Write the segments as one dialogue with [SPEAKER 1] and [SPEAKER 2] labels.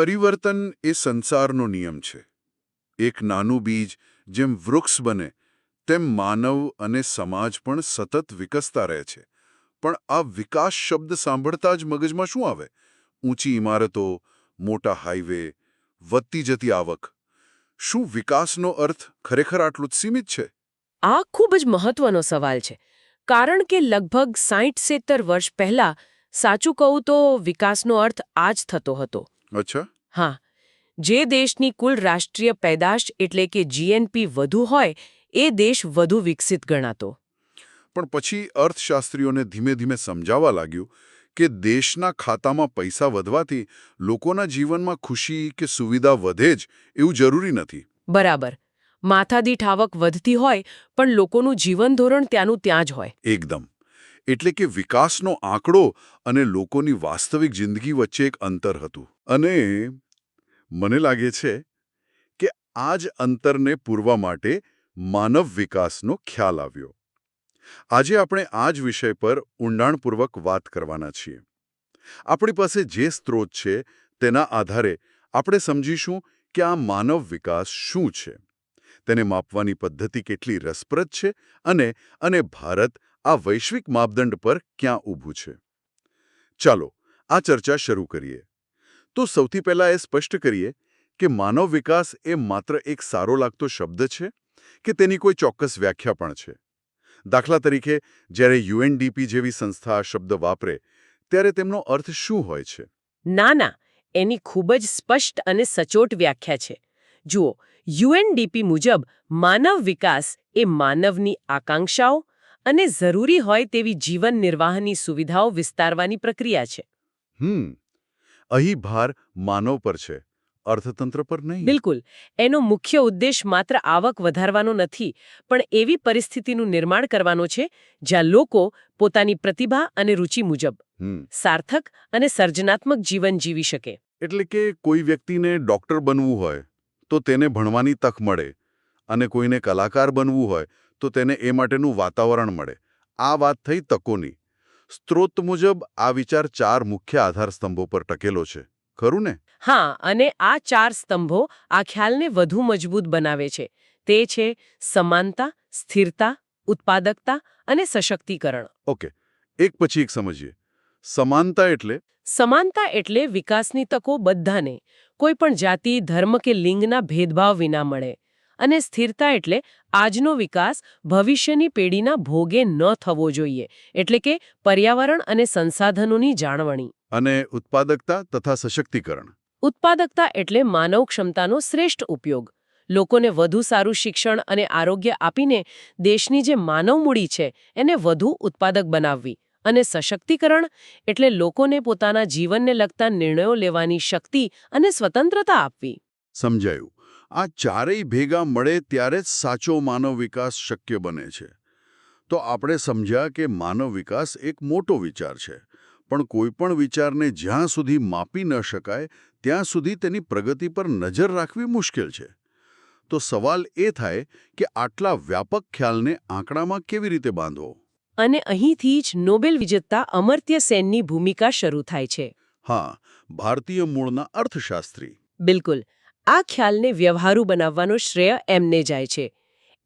[SPEAKER 1] પરિવર્તન એ સંસારનો નિયમ છે. એક નાનું બીજ જેમ વૃક્ષ બને, તેમ માનવ અને સમાજ પણ સતત વિકસતા રહે છે. પણ આ વિકાસ શબ્દ સાંભળતા જ મગજમાં શું આવે? ઊંચી ઇમારતો, મોટા હાઈવે, વધતી જતી આવક. શું વિકાસનો અર્થ ખરેખર આટલું જ સીમિત છે?
[SPEAKER 2] આ ખૂબ જ મહત્વનો સવાલ છે. કારણ કે લગભગ સાઠ સેતર વર્ષ પહેલા સાચું કહું તો વિકાસનો અર્થ આ જ થતો હતો.
[SPEAKER 1] અચ્છા.
[SPEAKER 2] હા. જે દેશની કુલ રાષ્ટ્રીય પેદાશ એટલે કે જીએનપી વધુ હોય એ દેશ વધુ વિકસિત ગણાતો.
[SPEAKER 1] પણ પછી અર્થશાસ્ત્રીઓને ધીમે ધીમે સમજાવવા લાગ્યું કે દેશના ખાતામાં પૈસા વધવાથી લોકોના જીવનમાં ખુશી કે સુવિધા વધે જ એવું જરૂરી નથી.
[SPEAKER 2] બરાબર. માથાદીઠ આવક વધતી હોય પણ લોકોનું જીવન ધોરણ ત્યાંનું ત્યાં જ હોય.
[SPEAKER 1] એકદમ. એટલે કે વિકાસનો આંકડો અને લોકોની વાસ્તવિક જિંદગી વચ્ચે એક અંતર હતું. અને મને લાગે છે કે આ જ અંતરને પૂરવા માટે માનવ વિકાસનો ખ્યાલ આવ્યો. આજે આપણે આ જ વિષય પર ઊંડાણપૂર્વક વાત કરવાના છીએ. આપણી પાસે જે સ્ત્રોત છે તેના આધારે આપણે સમજીશું કે આ માનવ વિકાસ શું છે. તેને માપવાની પદ્ધતિ કેટલી રસપ્રદ છે અને અને ભારત આ વૈશ્વિક માપદંડ પર ક્યાં ઊભું છે? ચાલો, આ ચર્ચા શરૂ કરીએ. તો સૌથી પહેલાં એ સ્પષ્ટ કરીએ કે માનવ વિકાસ એ માત્ર એક સારો લાગતો શબ્દ છે કે તેની કોઈ ચોક્કસ વ્યાખ્યા પણ છે? દાખલા તરીકે, જ્યારે યુએનડીપી જેવી સંસ્થા આ શબ્દ વાપરે, ત્યારે તેમનો અર્થ શું હોય છે?
[SPEAKER 2] ના ના, એની ખૂબ જ સ્પષ્ટ અને સચોટ વ્યાખ્યા છે. જુઓ, યુએનડીપી મુજબ માનવ વિકાસ એ માનવની આકાંક્ષાઓ અને જરૂરી હોય તેવી જીવન નિર્વાહની સુવિધાઓ વિસ્તારવાની પ્રક્રિયા છે.
[SPEAKER 1] હમ. અહીં ભાર માનવ પર છે અર્થતંત્ર પર નહીં.
[SPEAKER 2] બિલકુલ. એનો મુખ્ય ઉદ્દેશ માત્ર આવક વધારવાનો નથી પણ એવી પરિસ્થિતિનું નિર્માણ કરવાનો છે જ્યાં લોકો પોતાની પ્રતિભા અને રુચિ મુજબ સાર્થક અને સર્જનાત્મક જીવન જીવી શકે.
[SPEAKER 1] એટલે કે કોઈ વ્યક્તિને ડોક્ટર બનવું હોય તો તેને ભણવાની તક મળે અને કોઈને કલાકાર બનવું હોય તો તેને એ માટેનું વાતાવરણ મળે. આ વાત થઈ તકોની. સ્ત્રોત મુજબ આ વિચાર ચાર મુખ્ય આધારસ્તંભો પર ટકેલો છે. ખરું ને?
[SPEAKER 2] હા અને આ ચાર સ્તંભો આ ખ્યાલને વધુ મજબૂત બનાવે છે. તે છે સમાનતા સ્થિરતા ઉત્પાદકતા અને સશક્તિકરણ.
[SPEAKER 1] ઓકે એક પછી એક સમજીએ. સમાનતા એટલે?
[SPEAKER 2] સમાનતા એટલે વિકાસની તકો બધાને. કોઈ પણ જાતિ ધર્મ કે લિંગના ભેદભાવ વિના મળે. અને સ્થિરતા એટલે આજનો વિકાસ ભવિષ્યની પેઢીના ભોગે ન થવો જોઈએ એટલે કે પર્યાવરણ અને સંસાધનોની જાળવણી.
[SPEAKER 1] અને ઉત્પાદકતા તથા સશક્તિકરણ.
[SPEAKER 2] ઉત્પાદકતા એટલે માનવ ક્ષમતાનો શ્રેષ્ઠ ઉપયોગ. લોકોને વધુ સારું શિક્ષણ અને આરોગ્ય આપીને દેશની જે માનવ મૂડી છે એને વધુ ઉત્પાદક બનાવવી. અને સશક્તિકરણ એટલે લોકોને પોતાના જીવનને લગતા નિર્ણયો લેવાની શક્તિ અને સ્વતંત્રતા આપવી.
[SPEAKER 1] સમજાયું. આ ચારેય ભેગા મળે ત્યારે જ સાચો માનવ વિકાસ શક્ય બને છે. તો આપણે સમજ્યા કે માનવ વિકાસ એક મોટો વિચાર છે પણ કોઈ પણ વિચારને જ્યાં સુધી માપી ન શકાય ત્યાં સુધી તેની પ્રગતિ પર નજર રાખવી મુશ્કેલ છે. તો સવાલ એ થાય કે આટલા વ્યાપક ખ્યાલને આંકડામાં કેવી રીતે બાંધવો?
[SPEAKER 2] અને અહીંથી જ નોબેલ વિજેતા અમર્ત્ય સેનની ભૂમિકા શરૂ થાય છે.
[SPEAKER 1] હા ભારતીય મૂળના અર્થશાસ્ત્રી.
[SPEAKER 2] બિલકુલ. આ ખ્યાલને વ્યવહારુ બનાવવાનો શ્રેય એમને જાય છે.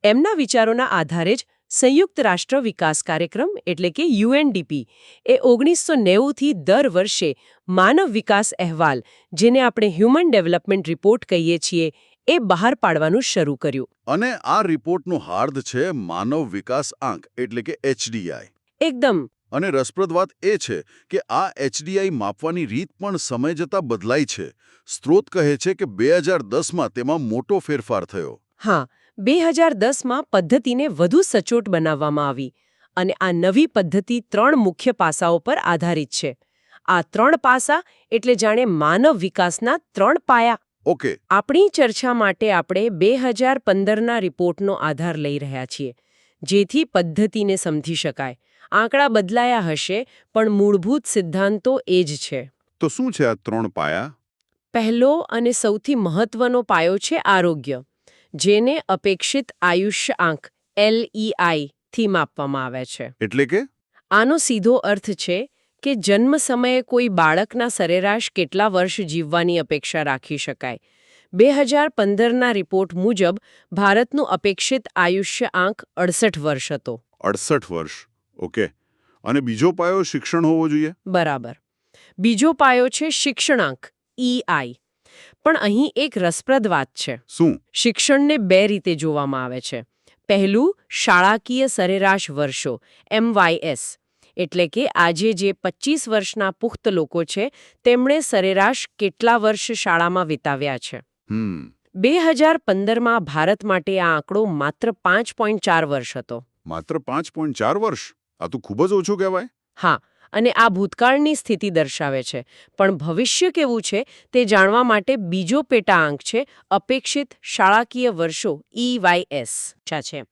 [SPEAKER 2] એમના વિચારોના આધારે જ સંયુક્ત રાષ્ટ્ર વિકાસ કાર્યક્રમ એટલે કે યુએનડીપી એ ઓગણીસો નેવુંથી દર વર્ષે માનવ વિકાસ અહેવાલ જેને આપણે હ્યુમન ડેવલપમેન્ટ રિપોર્ટ કહીએ છીએ એ બહાર પાડવાનું શરૂ કર્યું.
[SPEAKER 1] અને આ રિપોર્ટનું હાર્દ છે માનવ વિકાસ આંક એટલે કે એચડીઆઈ.
[SPEAKER 2] એકદમ.
[SPEAKER 1] અને રસપ્રદ વાત એ છે કે આ એચડીઆઈ માપવાની રીત પણ સમય જતાં બદલાઈ છે. સ્ત્રોત કહે છે કે બે હજાર દસમાં તેમાં મોટો ફેરફાર થયો.
[SPEAKER 2] હા બે હજાર દસમાં પદ્ધતિને વધુ સચોટ બનાવવામાં આવી અને આ નવી પદ્ધતિ ત્રણ મુખ્ય પાસાઓ પર આધારિત છે. આ ત્રણ પાસા એટલે જાણે માનવ વિકાસના ત્રણ પાયા.
[SPEAKER 1] ઓકે.
[SPEAKER 2] આપણી ચર્ચા માટે આપણે બે હજાર પંદરના રિપોર્ટનો આધાર લઈ રહ્યા છીએ જેથી પદ્ધતિને સમજી શકાય. આંકડા બદલાયા હશે પણ મૂળભૂત સિદ્ધાંતો એ જ છે.
[SPEAKER 1] તો શું છે આ ત્રણ પાયા?
[SPEAKER 2] પહેલો અને સૌથી મહત્વનો પાયો છે આરોગ્ય જેને અપેક્ષિત આયુષ્ય આંક એલઈઆઈ થી માપવામાં આવે છે.
[SPEAKER 1] એટલે કે?
[SPEAKER 2] આનો સીધો અર્થ છે કે જન્મ સમયે કોઈ બાળકના સરેરાશ કેટલા વર્ષ જીવવાની અપેક્ષા રાખી શકાય. બે હજાર પંદરના રિપોર્ટ મુજબ ભારતનું અપેક્ષિત આયુષ્ય આંક અડસઠ વર્ષ હતો.
[SPEAKER 1] અડસઠ વર્ષ. ઓકે. અને બીજો પાયો શિક્ષણ હોવો જોઈએ?
[SPEAKER 2] બરાબર. બીજો પાયો છે શિક્ષણાંક ઈઆઈ પણ અહીં એક રસપ્રદ વાત છે.
[SPEAKER 1] શું?
[SPEAKER 2] શિક્ષણને બે રીતે જોવામાં આવે છે. પહેલું શાળાકીય સરેરાશ વર્ષો એમવાયએસ એટલે કે આજે જે 25 વર્ષના પુખ્ત લોકો છે તેમણે સરેરાશ કેટલા વર્ષ શાળામાં વિતાવ્યા છે? બે હજાર પંદરમાં ભારત માટે આ આંકડો માત્ર પાંચ પોઈન્ટ ચાર વર્ષ હતો.
[SPEAKER 1] માત્ર પાંચ પોઈન્ટ ચાર વર્ષ? આ તો ખૂબ જ ઓછું કહેવાય.
[SPEAKER 2] હા અને આ ભૂતકાળની સ્થિતિ દર્શાવે છે. પણ ભવિષ્ય કેવું છે તે જાણવા માટે બીજો પેટા આંક છે અપેક્ષિત શાળાકીય વર્ષો ઈવાયએસ છે.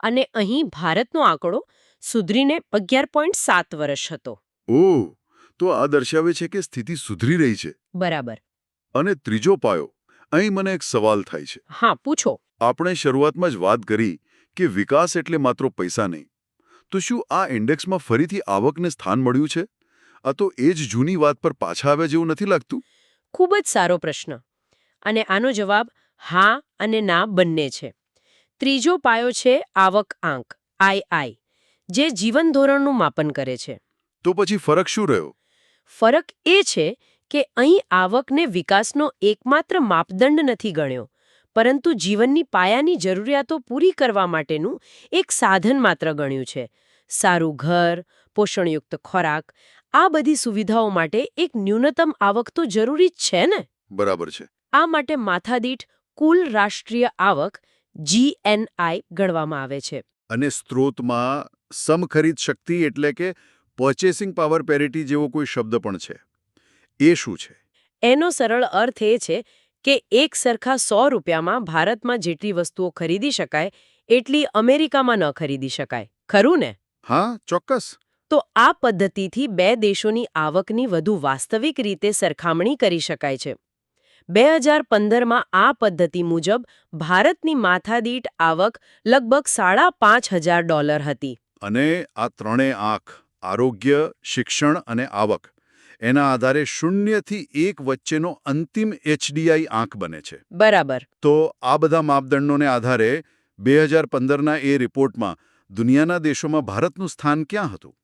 [SPEAKER 2] અને અહીં ભારતનો આંકડો સુધરીને અગિયાર પોઈન્ટ સાત વર્ષ હતો.
[SPEAKER 1] ઓહ તો આ દર્શાવે છે કે સ્થિતિ સુધરી રહી છે.
[SPEAKER 2] બરાબર.
[SPEAKER 1] અને ત્રીજો પાયો અહીં મને એક સવાલ થાય છે.
[SPEAKER 2] હા પૂછો.
[SPEAKER 1] આપણે શરૂઆતમાં જ વાત કરી કે વિકાસ એટલે માત્ર પૈસા નહીં. તો શું આ ઇન્ડેક્સમાં ફરીથી આવકને સ્થાન મળ્યું છે? આ તો એ જ જૂની વાત પર પાછા આવે જેવું નથી લાગતું?
[SPEAKER 2] ખૂબ જ સારો પ્રશ્ન. અને આનો જવાબ હા અને ના બંને છે. ત્રીજો પાયો છે આવક આંક આઈઆઈ જે જીવન ધોરણનું માપન કરે છે.
[SPEAKER 1] તો પછી ફરક શું રહ્યો?
[SPEAKER 2] ફરક એ છે કે અહીં આવકને વિકાસનો એકમાત્ર માપદંડ નથી ગણ્યો. પરંતુ જીવનની પાયાની જરૂરિયાતો પૂરી કરવા માટેનું એક સાધન માત્ર ગણ્યું છે. સારું ઘર પોષણયુક્ત ખોરાક આ બધી સુવિધાઓ માટે એક ન્યૂનતમ આવક તો જરૂરી જ છે ને?
[SPEAKER 1] બરાબર છે.
[SPEAKER 2] આ માટે માથાદીઠ કુલ રાષ્ટ્રીય આવક જીએનઆઈ ગણવામાં આવે છે.
[SPEAKER 1] અને સ્ત્રોતમાં સમખરીદ શક્તિ એટલે કે પર્ચેસિંગ પાવર પેરિટી જેવો કોઈ શબ્દ પણ છે. એ શું છે?
[SPEAKER 2] એનો સરળ અર્થ એ છે કે એક સરખા સો રૂપિયામાં ભારતમાં જેટલી વસ્તુઓ ખરીદી શકાય એટલી અમેરિકામાં ન ખરીદી શકાય. ખરું ને?
[SPEAKER 1] હા ચોક્કસ.
[SPEAKER 2] તો આ પદ્ધતિથી બે દેશોની આવકની વધુ વાસ્તવિક રીતે સરખામણી કરી શકાય છે. બે હજાર પંદરમાં આ પદ્ધતિ મુજબ ભારતની માથાદીઠ આવક લગભગ સાડા પાંચ હજાર ડોલર હતી.
[SPEAKER 1] અને આ ત્રણે આંખ આરોગ્ય શિક્ષણ અને આવક એના આધારે શૂન્યથી એક વચ્ચેનો અંતિમ એચડીઆઈ આંક બને છે.
[SPEAKER 2] બરાબર.
[SPEAKER 1] તો આ બધા માપદંડોને આધારે બે હજાર પંદરના એ રિપોર્ટમાં દુનિયાના દેશોમાં ભારતનું સ્થાન ક્યાં હતું?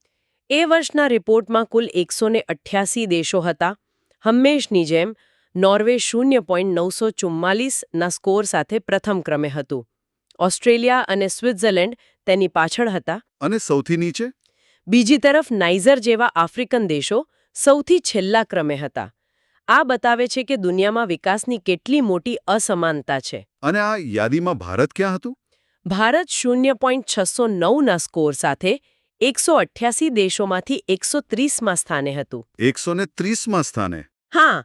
[SPEAKER 2] એ વર્ષના રિપોર્ટમાં કુલ એકસો અઠ્યાસી દેશો હતા. હંમેશની જેમ નોર્વે શૂન્ય પોઈન્ટ નવસો ચુમ્માલીસના સ્કોર સાથે પ્રથમ ક્રમે હતું. ઓસ્ટ્રેલિયા અને સ્વિટ્ઝરલેન્ડ તેની પાછળ હતા.
[SPEAKER 1] અને સૌથી નીચે?
[SPEAKER 2] બીજી તરફ નાઇઝર જેવા આફ્રિકન દેશો સૌથી છેલ્લા ક્રમે હતા. આ બતાવે છે કે દુનિયામાં વિકાસની કેટલી મોટી અસમાનતા છે.
[SPEAKER 1] અને આ યાદીમાં ભારત ક્યાં હતું?
[SPEAKER 2] ભારત શૂન્ય પોઈન્ટ છસો નવના સ્કોર સાથે એકસો અઠ્યાસી દેશોમાંથી એકસો ત્રીસમાં સ્થાને હતું.
[SPEAKER 1] એકસો ને ત્રીસમાં સ્થાને?
[SPEAKER 2] હા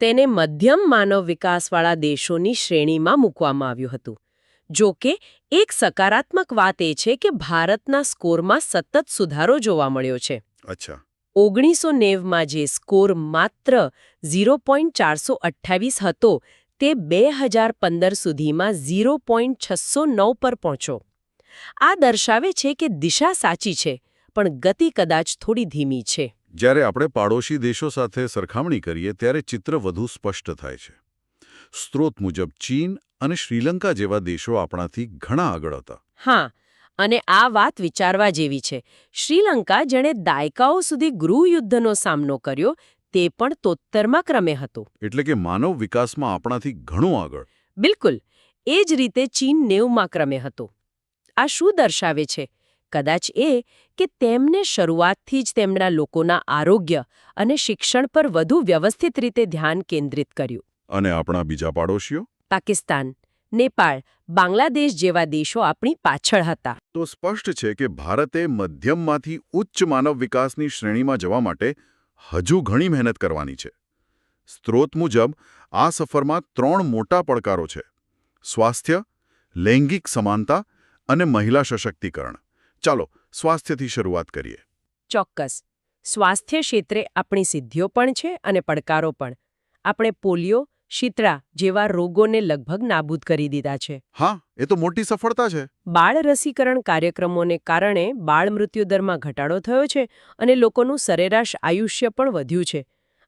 [SPEAKER 2] તેને મધ્યમ માનવ વિકાસવાળા દેશોની શ્રેણીમાં મૂકવામાં આવ્યું હતું. જો કે એક સકારાત્મક વાત એ છે કે ભારતના સ્કોરમાં સતત સુધારો જોવા મળ્યો છે.
[SPEAKER 1] અચ્છા.
[SPEAKER 2] ઓગણીસો નેવમાં જે સ્કોર માત્ર ઝીરો પોઈન્ટ ચારસો અઠ્ઠાવીસ હતો તે બે હજાર પંદર સુધીમાં ઝીરો પોઈન્ટ છસો નવ પર પહોંચ્યો. આ દર્શાવે છે કે દિશા સાચી છે પણ ગતિ કદાચ થોડી ધીમી છે.
[SPEAKER 1] જ્યારે આપણે પાડોશી દેશો સાથે સરખામણી કરીએ ત્યારે ચિત્ર વધુ સ્પષ્ટ થાય છે. સ્ત્રોત મુજબ ચીન અને શ્રીલંકા જેવા દેશો આપણાથી ઘણા આગળ હતા.
[SPEAKER 2] હા અને આ વાત વિચારવા જેવી છે. શ્રીલંકા જેણે દાયકાઓ સુધી ગૃહયુદ્ધનો સામનો કર્યો તે પણ તોત્તરમાં ક્રમે હતો.
[SPEAKER 1] એટલે કે માનવ વિકાસમાં આપણાથી ઘણું આગળ.
[SPEAKER 2] બિલકુલ. એ જ રીતે ચીન નેવમાં ક્રમે હતો. આ શું દર્શાવે છે? કદાચ એ કે તેમને શરૂઆતથી જ તેમના લોકોના આરોગ્ય અને શિક્ષણ પર વધુ વ્યવસ્થિત રીતે ધ્યાન કેન્દ્રિત કર્યું.
[SPEAKER 1] અને આપણા બીજા પાડોશીઓ?
[SPEAKER 2] પાકિસ્તાન. નેપાળ બાંગ્લાદેશ જેવા દેશો આપણી પાછળ હતા.
[SPEAKER 1] તો સ્પષ્ટ છે કે ભારતે મધ્યમમાંથી ઉચ્ચ માનવ વિકાસની શ્રેણીમાં જવા માટે હજુ ઘણી મહેનત કરવાની છે. સ્ત્રોત મુજબ આ સફરમાં ત્રણ મોટા પડકારો છે. સ્વાસ્થ્ય લૈંગિક સમાનતા અને મહિલા સશક્તિકરણ. ચાલો સ્વાસ્થ્યથી શરૂઆત કરીએ.
[SPEAKER 2] ચોક્કસ. સ્વાસ્થ્ય ક્ષેત્રે આપણી સિદ્ધિઓ પણ છે અને પડકારો પણ. આપણે પોલિયો શીતળા જેવા રોગોને લગભગ નાબૂદ કરી દીધા છે.
[SPEAKER 1] હા એ તો મોટી સફળતા છે.
[SPEAKER 2] બાળ રસીકરણ કાર્યક્રમોને કારણે બાળ મૃત્યુદરમાં ઘટાડો થયો છે અને લોકોનું સરેરાશ આયુષ્ય પણ વધ્યું છે.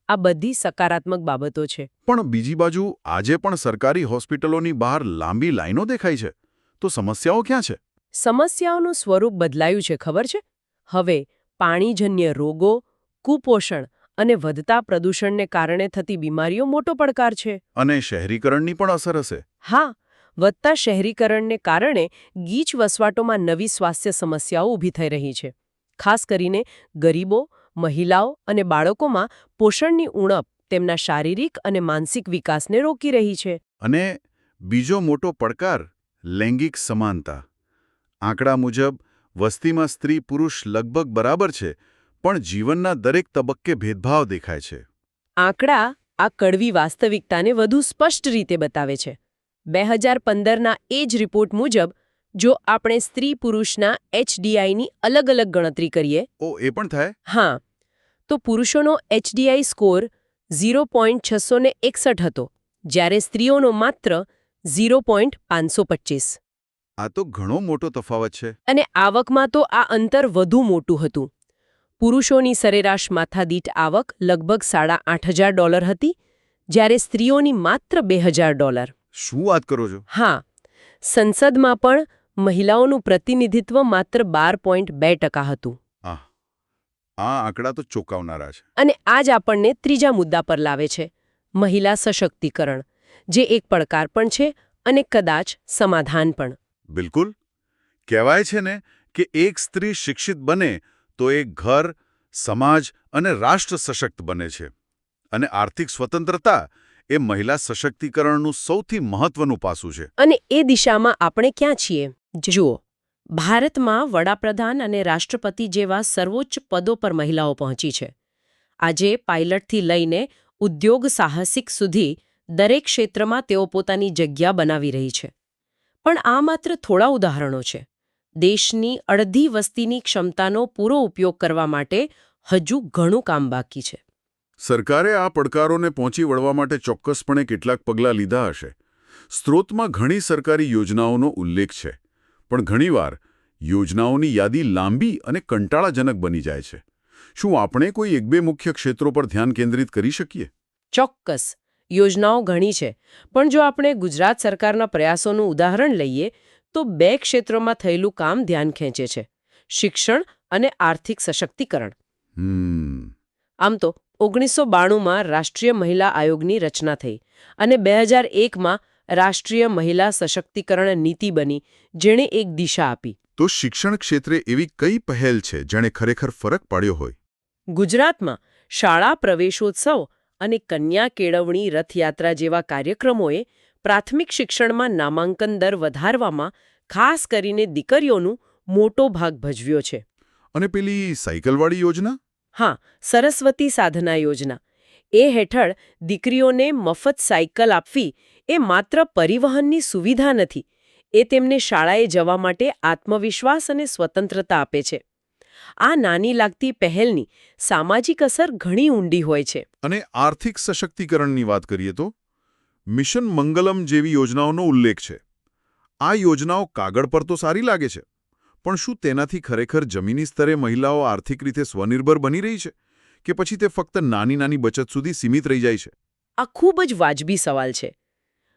[SPEAKER 2] આ બધી સકારાત્મક બાબતો છે.
[SPEAKER 1] પણ બીજી બાજુ આજે પણ સરકારી હોસ્પિટલોની બહાર લાંબી લાઈનો દેખાય છે. તો સમસ્યાઓ ક્યાં છે?
[SPEAKER 2] સમસ્યાઓનું સ્વરૂપ બદલાયું છે ખબર છે? હવે પાણીજન્ય રોગો કુપોષણ અને વધતા પ્રદૂષણને કારણે થતી બીમારીઓ મોટો પડકાર છે.
[SPEAKER 1] અને શહેરીકરણની પણ અસર હશે.
[SPEAKER 2] હા વધતા શહેરીકરણને કારણે ગીચ વસવાટોમાં નવી સ્વાસ્થ્ય સમસ્યાઓ ઊભી થઈ રહી છે. ખાસ કરીને ગરીબો મહિલાઓ અને બાળકોમાં પોષણની ઉણપ તેમના શારીરિક અને માનસિક વિકાસને રોકી રહી છે.
[SPEAKER 1] અને બીજો મોટો પડકાર લૈંગિક સમાનતા. આંકડા મુજબ વસ્તીમાં સ્ત્રી પુરુષ લગભગ બરાબર છે પણ જીવનના દરેક તબક્કે ભેદભાવ દેખાય છે.
[SPEAKER 2] આંકડા આ કડવી વાસ્તવિકતાને વધુ સ્પષ્ટ રીતે બતાવે છે. બે હજાર પંદરના એ જ રિપોર્ટ મુજબ જો આપણે સ્ત્રી પુરુષના એચડીઆઈની અલગ અલગ ગણતરી કરીએ
[SPEAKER 1] ઓ એ પણ થાય?
[SPEAKER 2] હા. તો પુરુષોનો એચડીઆઈ સ્કોર ઝીરો પોઈન્ટ છસો ને એકસઠ હતો જ્યારે સ્ત્રીઓનો માત્ર ઝીરો પોઈન્ટ પાંચસો પચીસ
[SPEAKER 1] આ તો ઘણો મોટો તફાવત છે.
[SPEAKER 2] અને આવકમાં તો આ અંતર વધુ મોટું હતું. પુરુષોની સરેરાશ માથાદીઠ આવક લગભગ સાડા આઠ હજાર ડોલર હતી જ્યારે સ્ત્રીઓની માત્ર બે હજાર ડોલર.
[SPEAKER 1] શું વાત કરો છો?
[SPEAKER 2] હા સંસદમાં પણ મહિલાઓનું પ્રતિનિધિત્વ માત્ર બાર પોઈન્ટ બે ટકા હતું.
[SPEAKER 1] આ આંકડા તો ચોંકાવનારા છે.
[SPEAKER 2] અને આ જ આપણને ત્રીજા મુદ્દા પર લાવે છે મહિલા સશક્તિકરણ જે એક પડકાર પણ છે અને કદાચ સમાધાન પણ.
[SPEAKER 1] બિલકુલ. કહેવાય છે ને કે એક સ્ત્રી શિક્ષિત બને તો એ ઘર, સમાજ અને રાષ્ટ્ર સશક્ત બને છે. અને આર્થિક સ્વતંત્રતા એ મહિલા સશક્તિકરણનું સૌથી મહત્વનું પાસું છે.
[SPEAKER 2] અને એ દિશામાં આપણે ક્યાં છીએ? જુઓ, ભારતમાં વડાપ્રધાન અને રાષ્ટ્રપતિ જેવા સર્વોચ્ચ પદો પર મહિલાઓ પહોંચી છે. આજે પાયલટથી લઈને ઉદ્યોગ સાહસિક સુધી દરેક ક્ષેત્રમાં તેઓ પોતાની જગ્યા બનાવી રહી છે. પણ આ માત્ર થોડા ઉદાહરણો છે. દેશની અડધી વસ્તીની ક્ષમતાનો પૂરો ઉપયોગ કરવા માટે હજુ ઘણું કામ બાકી છે.
[SPEAKER 1] સરકારે આ પડકારોને પહોંચી વળવા માટે ચોક્કસપણે કેટલાક પગલાં લીધા હશે. સ્ત્રોતમાં ઘણી સરકારી યોજનાઓનો ઉલ્લેખ છે પણ ઘણીવાર યોજનાઓની યાદી લાંબી અને કંટાળાજનક બની જાય છે. શું આપણે કોઈ એક બે મુખ્ય ક્ષેત્રો પર ધ્યાન કેન્દ્રિત કરી શકીએ?
[SPEAKER 2] ચોક્કસ યોજનાઓ ઘણી છે પણ જો આપણે ગુજરાત સરકારના પ્રયાસોનું ઉદાહરણ લઈએ તો બે ક્ષેત્રોમાં થયેલું કામ ધ્યાન ખેંચે છે શિક્ષણ અને આર્થિક સશક્તિકરણ. આમ તો ઓગણીસો બાણુંમાં રાષ્ટ્રીય મહિલા આયોગની રચના થઈ અને બે હજાર એકમાં રાષ્ટ્રીય મહિલા સશક્તિકરણ નીતિ બની જેણે એક દિશા આપી.
[SPEAKER 1] તો શિક્ષણ ક્ષેત્રે એવી કઈ પહેલ છે જેણે ખરેખર ફરક પાડ્યો હોય?
[SPEAKER 2] ગુજરાતમાં શાળા પ્રવેશોત્સવ અને કન્યા કેળવણી રથયાત્રા જેવા કાર્યક્રમોએ પ્રાથમિક શિક્ષણમાં નામાંકન દર વધારવામાં ખાસ કરીને દીકરીઓનું મોટો ભાગ ભજવ્યો છે.
[SPEAKER 1] અને પેલી સાયકલવાળી યોજના?
[SPEAKER 2] હા સરસ્વતી સાધના યોજના. એ હેઠળ દીકરીઓને મફત સાયકલ આપવી એ માત્ર પરિવહનની સુવિધા નથી એ તેમને શાળાએ જવા માટે આત્મવિશ્વાસ અને સ્વતંત્રતા આપે છે. આ નાની લાગતી પહેલની સામાજિક અસર ઘણી ઊંડી હોય છે.
[SPEAKER 1] અને આર્થિક સશક્તિકરણની વાત કરીએ તો? મિશન મંગલમ જેવી યોજનાઓનો ઉલ્લેખ છે. આ યોજનાઓ કાગળ પર તો સારી લાગે છે પણ શું તેનાથી ખરેખર જમીની સ્તરે મહિલાઓ આર્થિક રીતે સ્વનિર્ભર બની રહી છે કે પછી તે ફક્ત નાની નાની બચત સુધી સીમિત રહી જાય છે?
[SPEAKER 2] આ ખૂબ જ વાજબી સવાલ છે.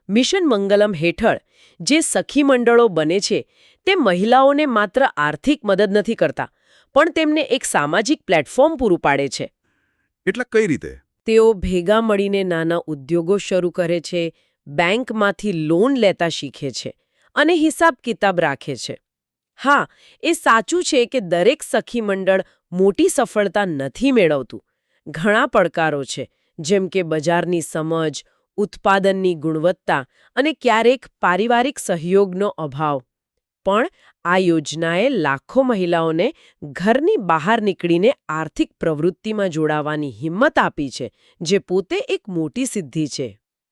[SPEAKER 2] મિશન મંગલમ હેઠળ જે સખી મંડળો બને છે તે મહિલાઓને માત્ર આર્થિક મદદ નથી કરતા પણ તેમને એક સામાજિક પ્લેટફોર્મ પૂરું પાડે છે.
[SPEAKER 1] એટલે કઈ રીતે?
[SPEAKER 2] તેઓ ભેગા મળીને નાના ઉદ્યોગો શરૂ કરે છે, બેંકમાંથી લોન લેતા શીખે છે અને હિસાબ કિતાબ રાખે છે. હા, એ સાચું છે કે દરેક સખી મંડળ મોટી સફળતા નથી મેળવતું. ઘણા પડકારો છે, જેમ કે બજારની સમજ, ઉત્પાદનની ગુણવત્તા અને ક્યારેક પારિવારિક સહયોગનો અભાવ. પણ આ યોજનાએ લાખો મહિલાઓને ઘરની બહાર નીકળીને આર્થિક પ્રવૃત્તિમાં જોડાવાની હિંમત આપી છે જે પોતે એક મોટી સિદ્ધિ છે.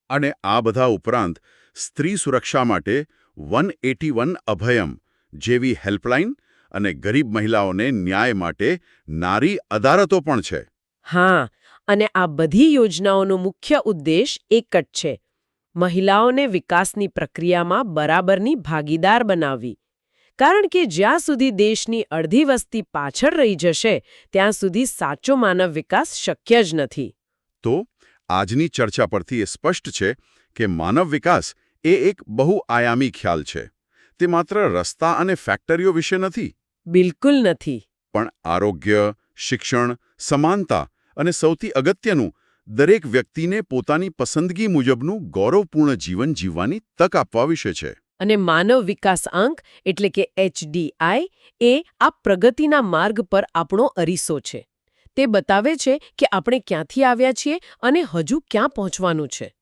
[SPEAKER 1] અને આ બધા ઉપરાંત સ્ત્રી સુરક્ષા માટે વન એટી વન અભયમ જેવી હેલ્પલાઇન અને ગરીબ મહિલાઓને ન્યાય માટે નારી અદાલતો પણ છે.
[SPEAKER 2] હા અને આ બધી યોજનાઓનો મુખ્ય ઉદ્દેશ એક જ છે મહિલાઓને વિકાસની પ્રક્રિયામાં બરાબરની ભાગીદાર બનાવવી. કારણ કે જ્યાં સુધી દેશની અડધી વસ્તી પાછળ રહી જશે ત્યાં સુધી સાચો માનવ વિકાસ શક્ય જ નથી.
[SPEAKER 1] તો આજની ચર્ચા પરથી એ સ્પષ્ટ છે કે માનવ વિકાસ એ એક બહુઆયામી ખ્યાલ છે. તે માત્ર રસ્તા અને ફેક્ટરીઓ વિશે નથી.
[SPEAKER 2] બિલકુલ નથી.
[SPEAKER 1] પણ આરોગ્ય શિક્ષણ સમાનતા અને સૌથી અગત્યનું દરેક વ્યક્તિને પોતાની પસંદગી મુજબનું ગૌરવપૂર્ણ જીવન જીવવાની તક આપવા વિશે છે.
[SPEAKER 2] અને માનવ વિકાસ આંક એટલે કે એચડીઆઈ એ આ પ્રગતિના માર્ગ પર આપણો અરીસો છે. તે બતાવે છે કે આપણે ક્યાંથી આવ્યા છીએ અને હજુ ક્યાં પહોંચવાનું છે.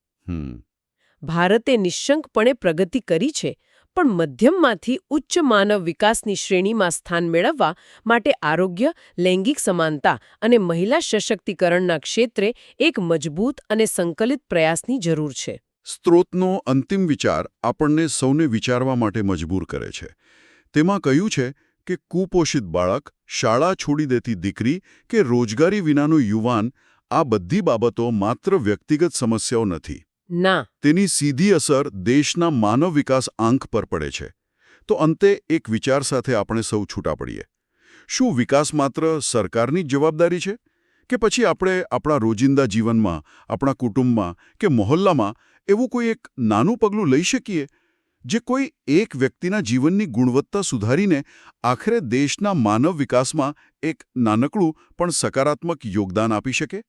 [SPEAKER 2] ભારતે નિશંકપણે પ્રગતિ કરી છે પણ મધ્યમમાંથી ઉચ્ચ માનવ વિકાસની શ્રેણીમાં સ્થાન મેળવવા માટે આરોગ્ય, લૈંગિક સમાનતા અને મહિલા સશક્તિકરણના ક્ષેત્રે એક મજબૂત અને સંકલિત પ્રયાસની જરૂર છે.
[SPEAKER 1] સ્ત્રોતનો અંતિમ વિચાર આપણને સૌને વિચારવા માટે મજબૂર કરે છે. તેમાં કહ્યું છે કે કુપોષિત બાળક, શાળા છોડી દેતી દીકરી કે રોજગારી વિનાનો યુવાન આ બધી બાબતો માત્ર વ્યક્તિગત સમસ્યાઓ નથી.
[SPEAKER 2] ના.
[SPEAKER 1] તેની સીધી અસર દેશના માનવ વિકાસ આંક પર પડે છે. તો અંતે એક વિચાર સાથે આપણે સૌ છૂટા પડીએ. શું વિકાસ માત્ર સરકારની જ જવાબદારી છે? કે પછી આપણે આપણા રોજિંદા જીવનમાં, આપણા કુટુંબમાં કે મહોલ્લામાં એવું કોઈ એક નાનું પગલું લઈ શકીએ, જે કોઈ એક વ્યક્તિના જીવનની ગુણવત્તા સુધારીને આખરે દેશના માનવ વિકાસમાં એક નાનકડું પણ સકારાત્મક યોગદાન આપી શકે?